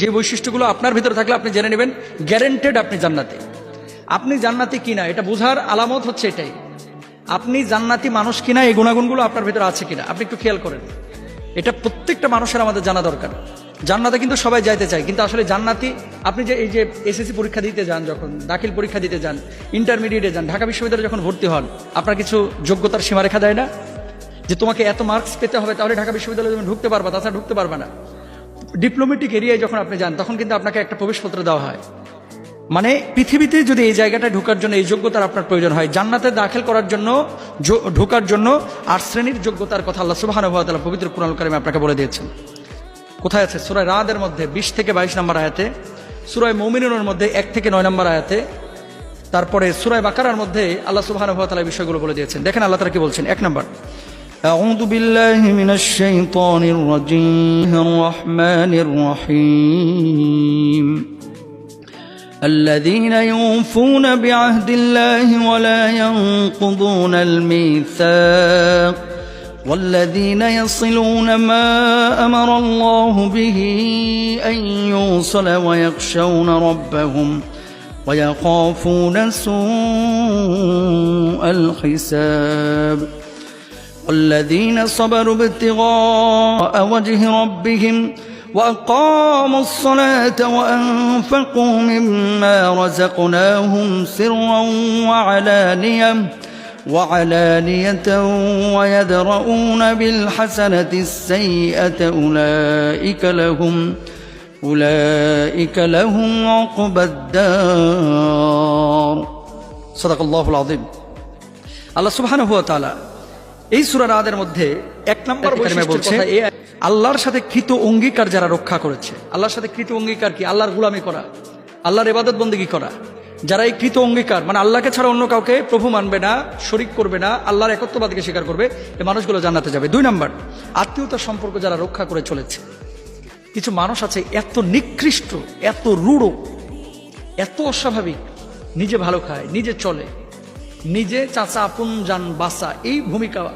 যে বৈশিষ্ট্যগুলো আপনার ভিতরে থাকলে আপনি জেনে নেবেন গ্যারেন্টেড আপনি জান্নাতি। আপনি জান্নাতি কিনা এটা বোঝার আলামত হচ্ছে এটাই। আপনি জান্নাতি মানুষ কিনা এই গুণাগুণগুলো আপনার ভিতরে আছে কিনা আপনি একটু খেয়াল করেন। এটা প্রত্যেকটা মানুষের আমাদের জানা দরকার। জান্নাতে কিন্তু সবাই যাইতে চায়, কিন্তু আসলে জান্নাতি, আপনি যে, এই যে এসএসসি পরীক্ষা দিতে যান যখন, দাখিল পরীক্ষা দিতে যান ইন্টারমিডিয়েটে যান, ঢাকা বিশ্ববিদ্যালয়ে যখন ভর্তি হন, আপনার কিছু যোগ্যতার সীমারেখা দেয় না? যে তোমাকে এত মার্কস পেতে হবে, তাহলে ঢাকা বিশ্ববিদ্যালয়ে তুমি ঢুকতে পারবা, তাছাড়া ঢুকতে পারবে না। ডিপ্লোমেটিক এরিয়ায় যখন আপনি যান, তখন কিন্তু আপনাকে একটা প্রবেশপত্র দেওয়া হয়। মানে পৃথিবীতে যদি এই জায়গাটায় ঢোকার জন্য এই যোগ্যতার আপনার প্রয়োজন হয়, জান্নাতে দাখিল করার জন্য ঢোকার জন্য আর শ্রেণির যোগ্যতার কথা আল্লাহ সুবহানাহু ওয়া তাআলা পবিত্র কুরআন কারিমে আপনাকে বলে দিয়েছেন। কোথায় আছে? সুরায় রাদের মধ্যে 20 থেকে 22 নম্বর আয়াতে সুরায় মুমিনুনের মধ্যে এক থেকে নয় নম্বর আয়াতে, তারপরে সূরা বাকারার মধ্যে আল্লাহ তাআলা বিষয়গুলো বলে দিয়েছেন। দেখেন আল্লাহ তাআলা কি বলছেন? এক নম্বর أعوذ بالله من الشيطان الرجيم الرحمن الرحيم. الذين يوفون بعهد الله ولا ينقضون الميثاق والذين يصلون ما أمر الله به أن يوصل ويخشون ربهم ويخافون سوء الحساب. والذين صبروا ابتغاء وجه ربهم وأقاموا الصلاة وأنفقوا مما رزقناهم سرا وعلانية وعلانية ويدرؤون بالحسنة السيئة أولئك لهم أولئك لهم عقبى الدار. صدق الله العظيم. الله سبحانه وتعالى এই সূরা রাদের মধ্যে এক নম্বর বলছে আল্লাহর সাথে কৃত অঙ্গীকার যারা রক্ষা করেছে আল্লাহর সাথে কৃত অঙ্গীকার কি? আল্লাহর গোলামি করা আল্লাহর ইবাদত বন্দেগী করা। যারা এই কৃত অঙ্গীকার মানে আল্লাহকে ছাড়া অন্য কাউকে প্রভু মানবে না শরিক করবে না আল্লাহর একত্ববাদকে স্বীকার করবে এই মানুষগুলো জান্নাতে যাবে। দুই নম্বর আত্মীয়তার সম্পর্ক যারা রক্ষা করে চলেছে কিছু মানুষ আছে এত নিকৃষ্ট এত রূঢ় এত অস্বাভাবিক নিজে ভালো খায় নিজে চলে। নিজে চাচা আপন যান বাসা এই ভূমিকা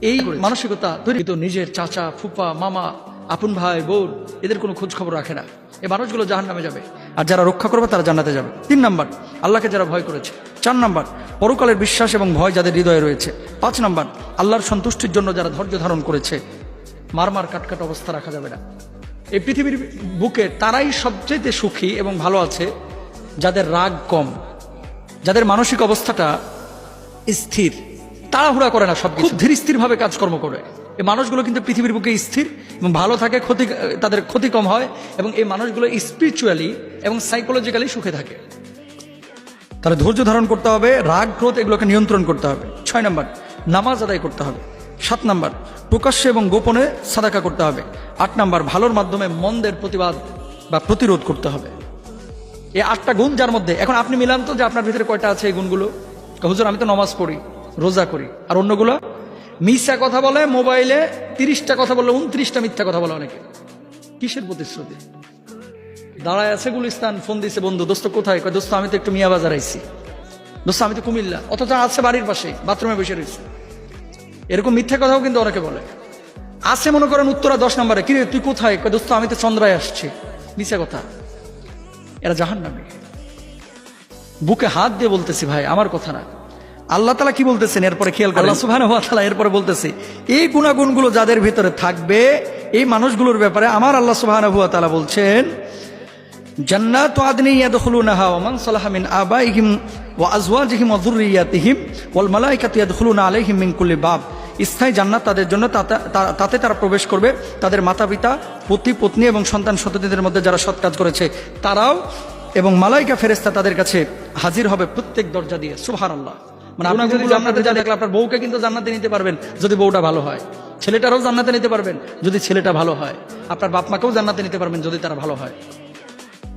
এই মানসিকতা তৈরি। তো নিজের চাচা ফুপা মামা আপন ভাই বোন এদের কোনো খোঁজ খবর রাখে না। এই মানুষগুলো জাহান নামে যাবে। আর যারা রক্ষা করবে তারা জান্নাতে যাবে। তিন নাম্বার আল্লাহকে যারা ভয় করেছে। চার নাম্বার পরকালের বিশ্বাস এবং ভয় যাদের হৃদয়ে রয়েছে। পাঁচ নাম্বার আল্লাহর সন্তুষ্টির জন্য যারা ধৈর্য ধারণ করেছে। মারমার কাটকাট অবস্থা রাখা যাবে না। এই পৃথিবীর বুকে তারাই সবচেয়ে সুখী এবং ভালো আছে যাদের রাগ কম। যাদের মানসিক অবস্থাটা স্থির। তাড়াহুড়া করে না সব খুব ধীর স্থিরভাবে কাজকর্ম করে। এই মানুষগুলো কিন্তু পৃথিবীর বুকে স্থির এবং ভালো থাকে, ক্ষতি, তাদের ক্ষতি কম হয় এবং এই মানুষগুলো স্পিরিচুয়ালি এবং সাইকোলজিক্যালি সুখে থাকে। তাহলে ধৈর্য ধারণ করতে হবে, রাগ, ক্রোধ এগুলোকে নিয়ন্ত্রণ করতে হবে। ছয় নম্বর, নামাজ আদায় করতে হবে। সাত নম্বর, প্রকাশ্যে এবং গোপনে সাদাকা করতে হবে। আট নম্বর, ভালোর মাধ্যমে মন্দের প্রতিবাদ বা প্রতিরোধ করতে হবে। এই আটটা গুণ যার মধ্যে। এখন আপনি মিলান তো যে আপনার ভিতরে কয়টা আছে এই গুণগুলো? হুজুর, আমি তো নমাজ পড়ি, রোজা করি। আর অন্যগুলো মিথ্যা কথা বলে মোবাইলে তিরিশটা কথা বললে উনত্রিশটা মিথ্যা কথা বলে অনেকে। কিসের প্রতিশ্রুতি? দাঁড়ায় আছে গুলিস্তান, ফোন দিছে, বন্ধু, দোস্ত কোথায়? কয়, দোস্ত, আমি তো একটু মিয়া বাজার আইছি। দোস্ত, আমি তো কুমিল্লা। অথচ আছে বাড়ির পাশে, বাথরুমে বসে রয়েছে। এরকম মিথ্যা কথাও কিন্তু অনেকে বলে। আছে, মনে করেন, উত্তরা দশ নম্বরে। কিরে, তুই কোথায়? কয়, দোস্ত, আমি তো চন্দ্রায় আসছি। মিথ্যা কথা। এরা জাহান নামে বুকে হাত দিয়ে বলতেছি, ভাই, আমার কথা না। আল্লাহ তালা কি বলতেছেন? এরপরে খেয়াল করে আল্লাহ সুবহানাহু ওয়া তাআলা এরপরে বলতেছে, এই গুণাগুণগুলো যাদের ভিতরে থাকবে, এই মানুষগুলোর ব্যাপারে আমার আল্লাহ সুবহানাহু ওয়া তাআলা বলছেন, জান্নাতু ওয়া স্থায়ী জান্নাত তাদের জন্য তাতে তারা প্রবেশ করবে। তাদের মাতা পিতা পতি পত্নী এবং সন্তান সন্ততিদের মধ্যে যারা সৎ কাজ করেছে, তারাও এবং মালাইকা ফেরেস্তা তাদের কাছে হাজির হবে প্রত্যেক দরজা দিয়ে সুবহানাল্লাহ। মানে আপনি যদি জান্নাতে যা দেখলে আপনার বউকে কিন্তু জান্নাতে নিতে পারবেন যদি বউটা ভালো হয়। ছেলেটারও জান্নাতে নিতে পারবেন যদি ছেলেটা ভালো হয়। আপনার বাপ মাকেও জান্নাতে নিতে পারবেন যদি তারা ভালো হয়।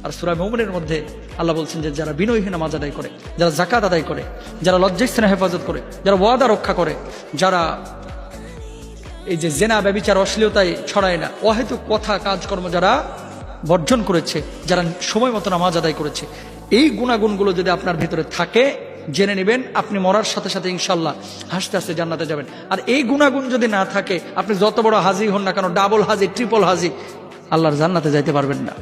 আর সুরা মৌমনের মধ্যে আল্লাহ বলছেন যে যারা বিনয়হীন নামাজ আদায় করে যারা জাকাত আদায় করে যারা লজ্জাস্থানে হেফাজত করে যারা ওয়াদা রক্ষা করে যারা এই যে জেনা ব্যবিচার অশ্লীলতায় ছড়ায় না অহেতুক কথা কাজকর্ম যারা বর্জন করেছে, যারা সময় মতো নামাজ আদায় করেছে। এই গুণাগুণগুলো যদি আপনার ভিতরে থাকে, জেনে নেবেন, আপনি মরার সাথে সাথে ইনশাল্লাহ হাসতে হাসতে জান্নাতে যাবেন। আর এই গুণাগুণ যদি না থাকে, আপনি যত বড় হাজি হন না কেন ডাবল হাজি ট্রিপল হাজি, আল্লাহর জান্নাতে যাইতে পারবেন না।